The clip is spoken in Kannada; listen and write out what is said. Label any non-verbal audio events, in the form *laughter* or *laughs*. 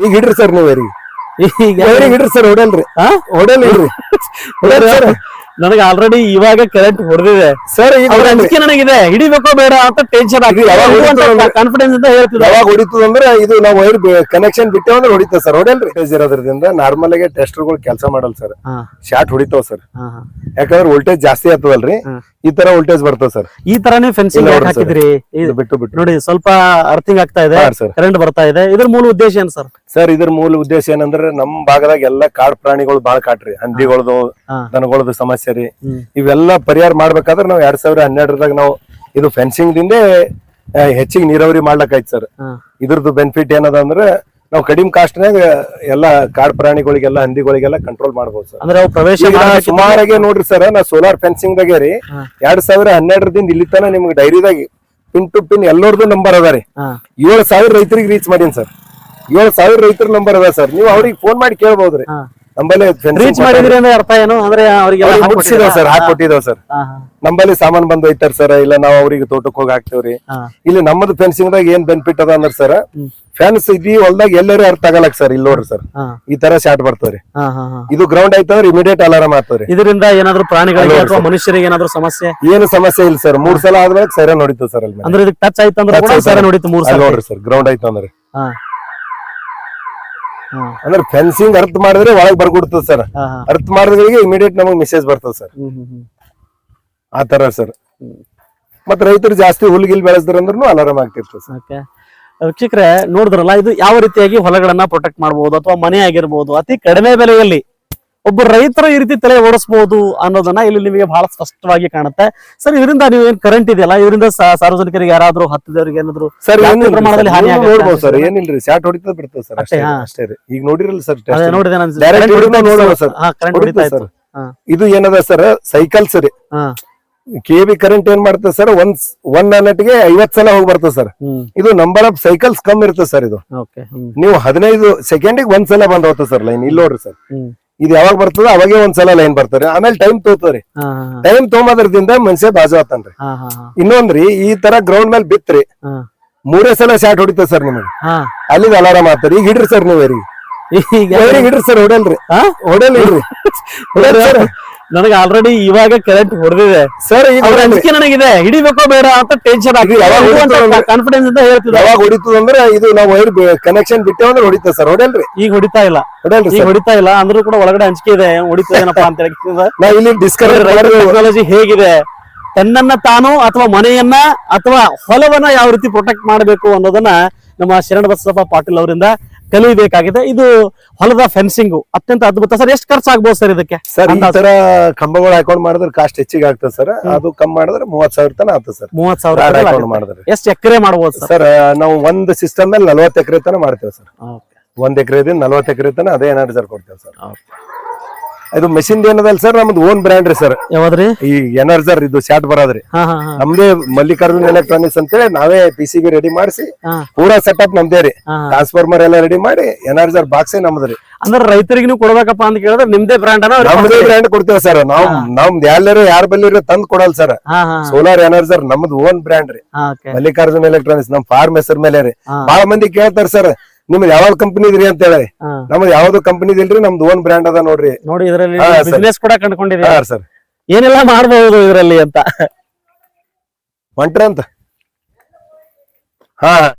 ಈಗ ಇಡ್ರಿ ಸರ್ ನೀವು ವೈರಿಗೆ ಈಗ ವೈರಿಗೆ ಇಡ್ರಿ ಸರ್ ಹೊಡಲ್ರಿ ಹಾ ಹೊಡಲ್ ಇಡ್ರಿ *laughs* ಹೊಡಲ್ ಸರ್ ನನಗೆ ಆಲ್ರೆಡಿ ಇವಾಗ ಕರೆಂಟ್ ಹೊಡೆದಿದೆ. ಸರ್ ಅವ್ರ ಅಂಜಿಕೆ ನನಗಿದೆ. ಹಿಡಿಬೇಕೋ ಬೇಡ ಅಂತ ಟೆನ್ಷನ್ ಕಾನ್ಫಿಡೆನ್ಸ್ ಅಂತ ಹೇಳ್ತಿದ್ದೆ ಯಾವಾಗ ಹೊಡಿತದ ಅಂದ್ರೆ ಇದು ನಾವು ವೈರ್ ಕನೆಕ್ಷನ್ ಬಿಟ್ಟೆ ಅಂದ್ರೆ ಹೊಡಿತ ಸರ್ ಹೊಡೆಯಲ್ರಿ. ವೋಲ್ಟೇಜ್ ಇರೋದ್ರಿಂದ ನಾರ್ಮಲ್ ಆಗಿ ಟೆಸ್ಟರ್ಗಳು ಕೆಲಸ ಮಾಡಲ್ ಸರ್ ಶಾರ್ಟ್ ಹೊಡಿತಾವ್ ಸರ್. ಯಾಕಂದ್ರೆ ವೋಲ್ಟೇಜ್ ಜಾಸ್ತಿ ಆಗ್ತದಲ್ರಿ. ಈ ತರ ವೋಲ್ಟೇಜ್ ಬರ್ತದ ಸರ್ ಈ ತರಾನೇ ಫೆನ್ಸಿಂಗ್ ಹಾಕಿದ್ರಿ. ಬಿಟ್ಟು ಬಿಟ್ಟು. ನೋಡಿ ಸ್ವಲ್ಪ ಅರ್ಥಿಂಗ್ ಆಗ್ತಾ ಇದೆ. ಕರೆಂಟ್ ಬರ್ತಾ ಇದೆ. ಇದ್ರ ಮೂಲ ಉದ್ದೇಶ ಏನ್ ಸರ್ ಸರ್ ಇದ್ರ ಮೂಲ ಉದ್ದೇಶ ಏನಂದ್ರೆ ನಮ್ ಭಾಗದಾಗ ಎಲ್ಲಾ ಕಾಡ್ ಪ್ರಾಣಿಗಳು ಬಾಳ ಕಾಟ್ರಿ. ಹಂದಿಗಳದು. ದನಗಳದು ಸಮಸ್ಯೆ. ರೀ ಹ್ಮ್. ಇವೆಲ್ಲ ಪರಿಹಾರ ಮಾಡ್ಬೇಕಾದ್ರೆ ನಾವು ಎರಡ್ ಸಾವಿರ ಹನ್ನೆರಡರಾಗ ನಾವು ಇದು ಫೆನ್ಸಿಂಗ್ ದಿಂದೇ ಹೆಚ್ಚಿಗೆ ನೀರಾವರಿ ಮಾಡ್ಲಕ್ಕಾಯ್ತು ಸರ್. ಇದ್ರದ್ದು ಬೆನಿಫಿಟ್ ಏನದ ಅಂದ್ರೆ ನಾವು ಕಡಿಮೆ ಕಾಸ್ಟ್ನಾಗ ಎಲ್ಲ ಕಾಡ್ ಪ್ರಾಣಿಗಳಿಗೆಲ್ಲ ಹಂದಿಗಳಿಗೆಲ್ಲ ಕಂಟ್ರೋಲ್ ಮಾಡಬಹುದು ಸರ್ ಅಂದ್ರೆ ಪ್ರವೇಶ ಸುಮಾರಾಗೆ ನೋಡ್ರಿ ಸರ್ ನಾ ಸೋಲಾರ್ ಫೆನ್ಸಿಂಗ್ ದಾಗೆ ರೀ. ಎರಡ್ ಸಾವಿರ ಹನ್ನೆರಡರಿಂದ ಇಲ್ಲಿ ತನ ನಿಮ್ಗೆ ಡೈರಿದಾಗ ಪಿನ್ ಟು ಪಿನ್ ಎಲ್ಲರದು ನಂಬರ್ ಅದ ರೀ. ಏಳು ಸಾವಿರ ರೈತರಿಗೆ ರೀಚ್ ಮಾಡೀನಿ ಸರ್ ಏಳು ಸಾವಿರ ರೈತರ ನಂಬರ್ ಅದ ಸರ್ ನೀವು ಅವ್ರಿಗೆ ಫೋನ್ ಮಾಡಿ ಕೇಳ್ಬೋದ್ರಿ ನಂಬಲ್ಲಿ ರೀಚ್ ಮಾಡಿದ್ರಿ ಅಂದ್ರೆ ಅರ್ಥ ಏನು? ಅಂದ್ರೆ ಅವ್ರಿಗೆ ಮುಗಿಸಿದಾವ್ ಸರ್ ಹಾಕೊಟ್ಟಿದಾವ್ ಸರ್. ನಂಬಲ್ಲಿ ಸಾಮಾನ್ ಬಂದ್ ಒಯ್ತಾರ ಸರ್ ಇಲ್ಲ ನಾವ್ ಅವ್ರಿಗೆ ತೋಟಕ್ಕೆ ಹೋಗಿ ಹಾಕ್ತೇವ್ರಿ ಇಲ್ಲಿ ನಮ್ಮದು ಫೆನ್ಸಿಂಗ್ ದಾಗ ಏನ್ ಬೆನಿಫಿಟ್ ಅದ ಅಂದ್ರ ಸರ್ ಫ್ಯಾನ್ಸ್ ಇದಿ ಹೊಲ್ದಾಗ ಎಲ್ಲರೂ ಅರ್ಥ ಆಗಲಕ್ ಸರ್ ಇಲ್ಲಿ ನೋಡ್ರಿ ಸರ್. ಈ ತರ ಶಾರ್ಟ್ ಬರ್ತವ್ರಿ ಇದು ಗ್ರೌಂಡ್ ಆಯ್ತಂದ್ರೆ ಇಮಿಡಿಯೇಟ್ ಅಲಾರಾಮ್ ಆಗ್ತವ್ರಿ ಇದರಿಂದ ಏನಾದ್ರು ಪ್ರಾಣಿಗಳಿಗೆ ಅಥವಾ? ಮನುಷ್ಯರಿಗೆ ಏನಾದ್ರು ಸಮಸ್ಯೆ? ಏನು ಸಮಸ್ಯೆ ಇಲ್ಲ ಸರ್ ಮೂರ್ ಸಲ ಆದ್ಮೇಲೆ ಸೈರನ್ ನೋಡಿತ್ತು ಸರ್ ಅಲ್ಲಿ ಅಂದ್ರೆ ಇದಕ್ಕೆ ಟಚ್ ಆಯ್ತಂದ್ರೆ ಅಂದ್ರೆ Touch ಕೂಡ ಆಯ್ತು ಸರಿ sir. ನೋಡಿತ್ತು ಮೂರ್ ಸಲ. ನೋಡ್ರಿ ಸರ್ ಗ್ರೌಂಡ್ ಆಯ್ತು ಅಂದ್ರೆ ಹಾ. ಹಾ. ಅಂದ್ರೆ ಫೆನ್ಸಿಂಗ್ ಅರ್ಥ ಮಾಡಿದ್ರೆ ಒಳಗ್ ಬರ್ಕೊಡ್ತದ ಸರ್. ಅರ್ಥ ಮಾಡಿದ್ಗಳಿಗೆ ಇಮಿಡಿಯೇಟ್ ನಮಗ್ ಮೆಸೇಜ್ ಬರ್ತದ ಸರ್ ಹ್ಮ್, ಹ್ಮ್, ಹ್ಮ್. ಆ ತರ ಸರ್ ಮತ್ತ ರೈತರು ಜಾಸ್ತಿ ಹುಲ್ಗಿಲ್ ಬೆಳೆಸಿದ್ರಂದ್ರೂ ಅಂದ್ರೂ ಅಲಾರಾಮ್ ಆಗ್ತಿರ್ತದೆ ಸರ್. ವೀಕ್ಷಕರೇ ನೋಡಿದ್ರಲ್ಲ ಇದು ಯಾವ ರೀತಿಯಾಗಿ ಹೊಲಗಳನ್ನ ಪ್ರೊಟೆಕ್ಟ್ ಮಾಡಬಹುದು ಅಥವಾ ಮನೆ ಆಗಿರ್ಬೋದು ಅತಿ ಕಡಿಮೆ ಬೆಲೆಯಲ್ಲಿ ಒಬ್ಬ ರೈತರ ಈ ರೀತಿ ತಲೆ ಓಡಿಸಬಹುದು ಅನ್ನೋದನ್ನ ಇಲ್ಲಿ ನಿಮಗೆ ಬಹಳ ಸ್ಪಷ್ಟವಾಗಿ ಕಾಣುತ್ತೆ. ಸರ್ ಇದರಿಂದ ನೀವು ಏನ್ ಕರೆಂಟ್ ಇದೆಯಲ್ಲ? ಇದರಿಂದ ಸಾರ್ವಜನಿಕರಿಗೆ ಯಾರಾದ್ರೂ ಹತ್ತಿದವರಿಗೆ ಏನಾದ್ರು ಪ್ರಮಾಣದಲ್ಲಿ ಹಾನಿ ನೋಡ್ಬೋದು ಸರ್? ಏನಿಲ್ರಿ ಶಾರ್ಟ್ ಹೊಡಿತದ ಬಿಡ್ತದೆ ಸರ್ ಅಷ್ಟೇ, ಅಷ್ಟೇ ಈಗ ನೋಡಿರಲ್ಲ ಸರ್ ನೋಡಿದೆ ಹೊಡಿತಾ. ಕರೆಂಟ್ ಹೊಡಿತಾ ಇದು ಏನದ sir cycle sir KB K B current ಏನ್ ಮಾಡ್ತದೆ ಸರ್ ಒಂದ್ ಒನ್ಗೆ ಐವತ್ ಸಲ ಹೋಗಿ ಬರ್ತದೆ ಸರ್. ಇದು ನಂಬರ್ ಆಫ್ ಸೈಕಲ್ಸ್ ಕಮ್ ಇರ್ತದೆ ಸರ್ ಇದು. ನೀವು ಹದಿನೈದು ಸೆಕೆಂಡಿಗೆ ಒಂದ್ ಸಲ ಬಂದ್ ಹೋಗ್ತದೆ ಸರ್ ಲೈನ್ ಇಲ್ಲಿ ನೋಡ್ರಿ ಸರ್. ಇದು ಯಾವಾಗ ಬರ್ತದ ಅವಾಗೆ ಒಂದ್ಸಲ ಲೈನ್ ಬರ್ತಾರೆ. ಆಮೇಲೆ ಟೈಮ್ ತೋತದ್ರಿ ಟೈಮ್ ತೊಗೊಂಬದ್ರದಿಂದ ಮನುಷ್ಯ ಬಾಜು ಆತನ್ರಿ ಇನ್ನೊಂದ್ರಿ ಈ ತರ ಗ್ರೌಂಡ್ ಮೇಲೆ ಬಿತ್ರಿ ಮೂರೇ ಸಲ ಶಾಟ್ ಹೊಡಿತದ ಸರ್ ನಿಮಗೆ. ಹಾ. ಅಲ್ಲಿಂದ ಅಲಾರಾಮ್ ಆಗ್ತಾರೆ ಈಗ ಹಿಡ್ರಿ ಸರ್ ನೀವು ಈಗ ಹಿಡ್ರಿ ಸರ್ ಹೊಡಲ್ರಿ? ಹೊಡಲ್ ಹಿಡ್ರಿ ನನಗೆ ಆಲ್ರೆಡಿ ಇವಾಗ ಕರೆಂಟ್ ಹೊಡೆದಿದೆ. ಸರ್ ಅದಕ್ಕೆ ನನಗಿದೆ. ಹಿಡಿಬೇಕೋ ಬೇಡ ಅಂತ ಟೆನ್ಷನ್ ಕಾನ್ಫಿಡೆನ್ಸ್ ಅಂತ ಹೇಳ್ತಿದ್ದೆ ಯಾವಾಗ ಹೊಡಿತು ಅಂದ್ರೆ ಇದು ನಾವು ವೈರ್ ಕನೆಕ್ಷನ್ ಬಿಟ್ಟೆ ಅಂದ್ರೆ ಹೊಡಿತಾ ಸರ್ ಹೊಡಲ್ರಿ ಈಗ ಹೊಡಿತಾ ಇಲ್ಲ. ಹೊಡಲ್ರಿ ಈಗ ಹೊಡಿತಾ ಇಲ್ಲ. ಅಂದ್ರೂ ಕೂಡ ಒಳಗಡೆ ಅಂಜಿಕೆ ಇದೆ. ಹೊಡಿತದೇನಪ್ಪ ಅಂತ ಹೇಳಿ ಇಲ್ಲಿ ಡಿಸ್ಕವರ್ ಟೆಕ್ನಾಲಜಿ ಹೇಗಿದೆ? ತನ್ನನ್ನ ತಾನು ಅಥವಾ ಮನೆಯನ್ನ ಅಥವಾ ಹೊಲವನ್ನ ಯಾವ ರೀತಿ ಪ್ರೊಟೆಕ್ಟ್ ಮಾಡಬೇಕು ಅನ್ನೋದನ್ನ ನಮ್ಮ ಶರಣ ಬಸಪ್ಪ ಪಾಟೀಲ್ ಅವರಿಂದ ಕಲಿಬೇಕಾಗಿದೆ. ಇದು ಹೊಲದ ಫೆನ್ಸಿಂಗ್ ಅತ್ಯಂತ ಅದ್ಭುತ. ಸರ್ ಎಷ್ಟು ಖರ್ಚಾಗ್ಬೋದು ಸರ್ ಇದಕ್ಕೆ? ಸರ್ ಈ? ತರ ಕಂಬಗಳು ಹಾಕೊಂಡ್ ಮಾಡಿದ್ರೆ ಕಾಸ್ಟ್ ಹೆಚ್ಚಿಗೆ ಆಗ್ತದೆ ಸರ್. ಅದು ಕಮ್ಮಿ ಮಾಡಿದ್ರೆ ಮೂವತ್ ಸಾವಿರ ತನ ಆಗ್ತದೆ ಸರ್. ಮೂವತ್ ಸಾವಿರ ಮಾಡಿದ್ರೆ. ಎಷ್ಟು ಎಕರೆ ಮಾಡ್ಬೋದು ಸರ್? ನಾವು ಒಂದ್ ಸಿಸ್ಟಮ್ ಮೇಲೆ ನಲ್ವತ್ತು ಎಕರೆ ತನ ಮಾಡ್ತೇವೆ ಸರ್. ಒಂದ್ ಎಕರೆದಿಂದ ನಲ್ವತ್ತು ಎಕರೆ ತನ ಅದೇ ಸರ್ ಕೊಡ್ತೇವೆ ಸರ್. ಇದು ಮೆಷಿನ್ ಏನದಲ್ಲ ಸರ್ ನಮ್ದು ಓನ್ ಬ್ರ್ಯಾಂಡ್ ರೀ ಸರ್. ಯಾವ್ದ್ರಿ? ಈ ಎನರ್ಜರ್ ಇದು ಶಾಟ್ ಬರೋದ್ರಿ. ಹಾ ಹಾ ಹಾ. ನಮ್ದೇ ಮಲ್ಲಿಕಾರ್ಜುನ್ ಎಲೆಕ್ಟ್ರಾನಿಕ್ಸ್ ಅಂತೇಳಿ ನಾವೇ ಪಿ ಸಿ ಬಿ ರೆಡಿ ಮಾಡಿಸಿ ಹಾ. ಪೂರಾ ಸೆಟಪ್ ನಮ್ದೇ ರೀ. ಹಾ. ಟ್ರಾನ್ಸ್ಫಾರ್ಮರ್ ಎಲ್ಲ ರೆಡಿ ಮಾಡಿ ಎನರ್ಜರ್ ಬಾಕ್ಸೇ ನಮ್ದು ರೀ. ಅಂದ್ರೆ ರೈತರಿಗೂ ಕೊಡ್ಬೇಕಪ್ಪ ಅಂತ ಕೇಳಿದ್ರೆ ನಿಮ್ದೇ ಬ್ರ್ಯಾಂಡ್ ಅನ್ನ ಅವ್ರಿಗೆ ನಮ್ದೇ ಬ್ರ್ಯಾಂಡ್ ಕೊಡ್ತೇವೆ ಸರ್. ನಾವ್ ನಮ್ದು ಎಲ್ಲರೂ ಯಾರು ಬಲ್ಲಿ ತಂದ್ ಕೊಡಲ್ಲ ಸರ್. ಹಾ ಹಾ ಸೋಲಾರ್ ಎನರ್ಜರ್ ನಮ್ದು ಓನ್ ಬ್ರ್ಯಾಂಡ್ ರೀ. ಹಾ ಓಕೆ ಮಲ್ಲಿಕಾರ್ಜುನ್ ಎಲೆಕ್ಟ್ರಾನಿಕ್ಸ್ ನಮ್ ಫಾರ್ಮ್ ಹೆಸರ್ ಮೇಲೆ ರೀ. ಹಾ. ಬಹಳ ಮಂದಿ ಕೇಳ್ತಾರ ಸರ್ ನಿಮ್ದು ಯಾವ ಕಂಪನಿ ಇದ್ರಿ ಅಂತ ಹೇಳಿ. ನಮ್ದು ಯಾವ್ದು ಕಂಪನಿ ಇಲ್ರಿ ನಮ್ದು ಓನ್ ಬ್ರ್ಯಾಂಡ್ ಅದ ನೋಡ್ರಿ. ನೋಡಿ ಇದರಲ್ಲಿ ಹಾ. ಬಿಸ್ನೆಸ್ ಕೂಡ ಕಂಡುಕೊಂಡಿದೆ ಹಾ ಸರ್. ಏನೆಲ್ಲ ಮಾಡಬಹುದು ಇದರಲ್ಲಿ ಅಂತ? ಹೊಂಟ್ರಿ ಅಂತ? ಹಾ.